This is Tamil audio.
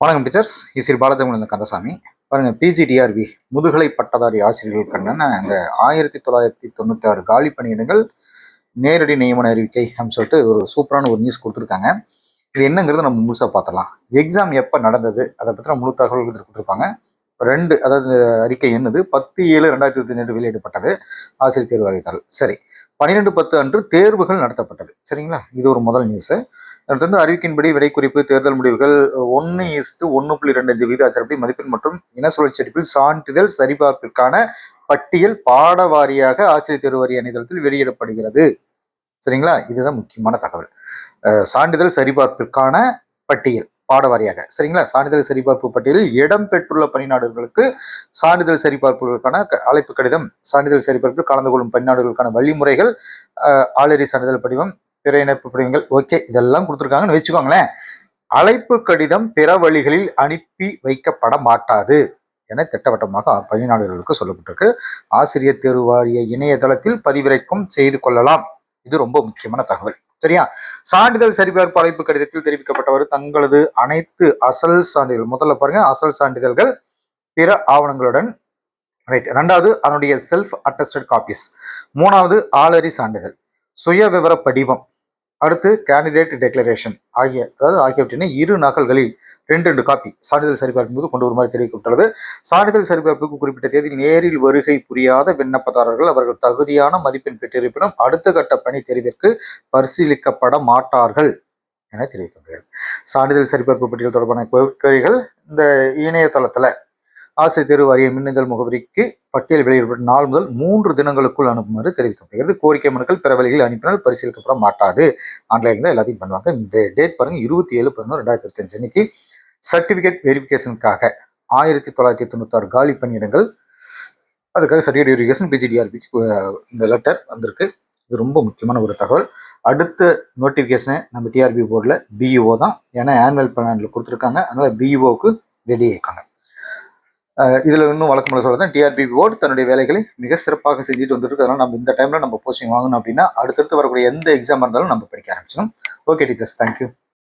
வணக்கம் டீச்சர்ஸ். இசிறு பாலஜமன் கந்தசாமி. பாருங்க பிஜிடிஆர்பி முதுகலை பட்டதாரி ஆசிரியர்கள் கண்ணன் அங்கே ஆயிரத்தி தொள்ளாயிரத்தி தொண்ணூற்றி ஆறு காலி பணியிடங்கள் நேரடி நியமன அறிவிக்கை அப்படின்னு சொல்லிட்டு ஒரு சூப்பரான ஒரு நியூஸ் கொடுத்துருக்காங்க. இது என்னங்கிறத நம்ம முழுசாக பார்த்தலாம் எக்ஸாம் எப்போ நடந்தது? அதை பற்றின முழு தகவல்கள் கொடுத்துருப்பாங்க. ரெண்டு அதாவது அறிக்கை என்னது? பத்து ஏழு ரெண்டாயிரத்தி இருபத்தி ரெண்டு வெளியிடப்பட்டது. ஆசிரியர் தேர்வு அறிவித்தாள் சரி. பன்னிரெண்டு பத்து அன்று தேர்வுகள் நடத்தப்பட்டது. சரிங்களா? இது ஒரு முதல் நியூஸு அடுத்தது அறிவிக்கின்படி விடை குறிப்பு தேர்தல் முடிவுகள் ஒன்று இஸ்டு ஒன்று புள்ளி ரெண்டு அஞ்சு விகிதாச்சாரப்படி மதிப்பெண் மற்றும் இன சுழற்சி அடிப்பில் சான்றிதழ் சரிபார்ப்பிற்கான பட்டியல் பாட வாரியாக ஆசிரியர் தேர்வு வாரிய இணையதளத்தில் வெளியிடப்படுகிறது. சரிங்களா? இதுதான் முக்கியமான தகவல். சான்றிதழ் சரிபார்ப்பிற்கான பட்டியல். பாட வாரியாக சரிங்களா? சான்றிதழ் சரிபார்ப்பு பட்டியலில் இடம் பெற்றுள்ள பணிநாடுகளுக்கு சான்றிதழ் சரிபார்ப்புகளுக்கான க- அழைப்பு கடிதம் சான்றிதழ் சரிபார்ப்பில் கலந்து கொள்ளும் பணிநாடுகளுக்கான வழிமுறைகள் ஆளறி சான்றிதழ் படிவம் பிற இணைப்பு படிவங்கள் ஓகே இதெல்லாம் கொடுத்துருக்காங்கன்னு வச்சுக்கோங்களேன். அழைப்பு கடிதம் பிற வழிகளில் அனுப்பி வைக்கப்பட மாட்டாது என திட்டவட்டமாக பதினாடுகளுக்கு சொல்லப்பட்டிருக்கு. ஆசிரியர் தேர்வு வாரிய இணையதளத்தில் பதிவிறக்கம் செய்து கொள்ளலாம். இது ரொம்ப முக்கியமான தகவல். சரியா? சான்றிதழ் சரிபார்ப்பு அழைப்பு கடிதத்தில் தெரிவிக்கப்பட்டவர் தங்களது அனைத்து அசல் சான்றிதழ் முதல்ல பாருங்க அசல் சான்றிதழ்கள் பிற ஆவணங்களுடன் ரைட் ரெண்டாவது அதனுடைய செல்ஃப் அட்டஸ்டட் காப்பீஸ் மூணாவது ஆளறி சான்றிதழ் சுய விவர படிவம் அடுத்து கேண்டிடேட் டெக்ளரேஷன் ஆகிய அதாவது ஆகியவற்றினை இரு நகல்களில் ரெண்டு ரெண்டு காப்பி சான்றிதழ் சரிபார்க்கும் போது கொண்டு வருமாறு தெரிவிக்கப்பட்டுள்ளது. சான்றிதழ் சரிபார்ப்புக்கு குறிப்பிட்ட தேதியில் நேரில் வருகை புரியாத விண்ணப்பதாரர்கள் அவர்கள் தகுதியான மதிப்பெண் பெற்றிருப்பினும் அடுத்த கட்ட பணி தெரிவிற்கு பரிசீலிக்கப்பட மாட்டார்கள் என தெரிவிக்கப்படுகிறது. சான்றிதழ் சரிபார்ப்பு பட்டியல் தொடர்பான கோரிக்கைகள் இந்த இணையதளத்தில் ஆசிரியர் தேர்வு வாரிய மின்னஞ்சல் முகவரிக்கு பட்டியல் வெளியிடப்பட்ட நாள் முதல் மூன்று தினங்களுக்குள் அனுப்புமாறு தெரிவிக்கப்படுகிறது கோரிக்கை மனுக்கள் பிற வழிகளில் அனுப்பினால் பரிசீலிக்கப்பட மாட்டாது. ஆன்லைனில் தான் எல்லாத்தையும் பண்ணுவாங்க. இந்த டேட் பாருங்கள் இருபத்தி ஏழு பதினொன்று ரெண்டாயிரத்தி இருபத்தஞ்சு அன்னைக்கு சர்டிஃபிகேட் வெரிஃபிகேஷனுக்காக ஆயிரத்தி தொள்ளாயிரத்தி தொண்ணூத்தாறு காலி பணியிடங்கள். அதுக்காக சர்டிஃபிகேட் வெரிஃபிகேஷன் பிஜிடிஆர்பிக்கு இந்த லெட்டர் வந்திருக்கு. இது ரொம்ப முக்கியமான ஒரு தகவல். அடுத்த நோட்டிஃபிகேஷனை நம்ம டிஆர்பி போர்டில் பிஇஓ தான். ஏன்னா ஆனுவல் பிளானில் கொடுத்துருக்காங்க. அதனால் பிஇஓவுக்கு ரெடி ஆயிருக்காங்க. இதில் இன்னும் வழக்கமாக சொல்கிறேன் டிஆர்பி போர்டு தன்னுடைய வேலைகளை மிக சிறப்பாக செஞ்சுட்டு வந்துருக்கு அதனால் நம்ம இந்த டைமில் நம்ம போஸ்டிங் வாங்கணும் அப்படின்னா அடுத்தடுத்து வரக்கூடிய எந்த எக்ஸாம் இருந்தாலும் நம்ம படிக்க ஆரம்பிச்சிடும் ஓகே டீச்சர்ஸ் தேங்க்யூ